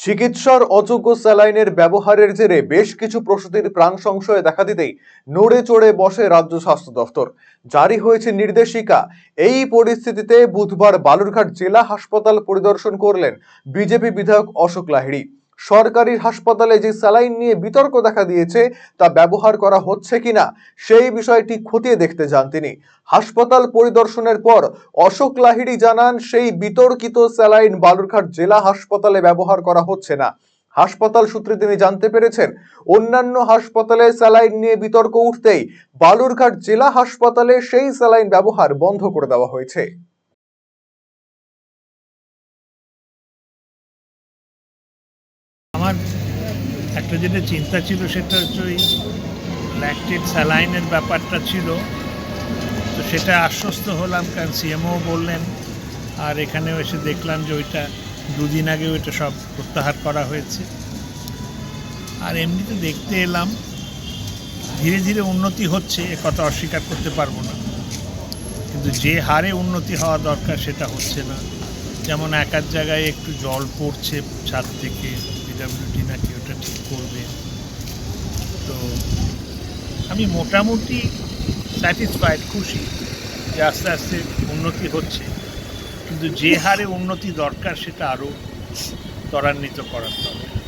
চিকিৎসার অযোগ্য স্যালাইনের ব্যবহারের জেরে বেশ কিছু প্রসূতির প্রাণ সংশয়ে দেখা দিতেই নড়ে চড়ে বসে রাজ্য স্বাস্থ্য দফতর। জারি হয়েছে নির্দেশিকা। এই পরিস্থিতিতে বুধবার বালুরঘাট জেলা হাসপাতাল পরিদর্শন করলেন বিজেপি বিধায়ক অশোক লাহিড়ী। সরকারি হাসপাতালে যে স্যালাইন নিয়ে বিতর্ক দেখা দিয়েছে, তা ব্যবহার করা হচ্ছে কিনা, সেই বিষয়টি খতিয়ে দেখতে যান তিনি। হাসপাতাল পরিদর্শনের পর অশোক লাহিড়ি জানান, সেই বিতর্কিত স্যালাইন বালুরঘাট জেলা হাসপাতালে ব্যবহার করা হচ্ছে না। হাসপাতাল সূত্রে তিনি জানতে পেরেছেন, অন্যান্য হাসপাতালে স্যালাইন নিয়ে বিতর্ক উঠতেই বালুরঘাট জেলা হাসপাতালে সেই স্যালাইন ব্যবহার বন্ধ করে দেওয়া হয়েছে। আমার একটা যেটা চিন্তা ছিল সেটা হচ্ছে ওই ল্যাকটেড স্যালাইনের ব্যাপারটা ছিল। তো সেটা আশ্বস্ত হলাম কারণ সিএমও বললেন আর এখানেও এসে দেখলাম যে ওইটা দুদিন আগে ওইটা সব প্রত্যাহার করা হয়েছে। আর এমনিতে দেখতে এলাম, ধীরে ধীরে উন্নতি হচ্ছে, এ কথা অস্বীকার করতে পারব না। কিন্তু যে হারে উন্নতি হওয়া দরকার সেটা হচ্ছে না। যেমন এক এক জায়গায় একটু জল পড়ছে ছাদ থেকে পিডাব্লিউডি নাকি ওটা ঠিক করবে? তো আমি মোটামুটি স্যাটিসফাইড খুশি যে আস্তে আস্তে উন্নতি হচ্ছে। কিন্তু যে হারে উন্নতি দরকার, সেটা আরও ত্বরান্বিত করার দরকার।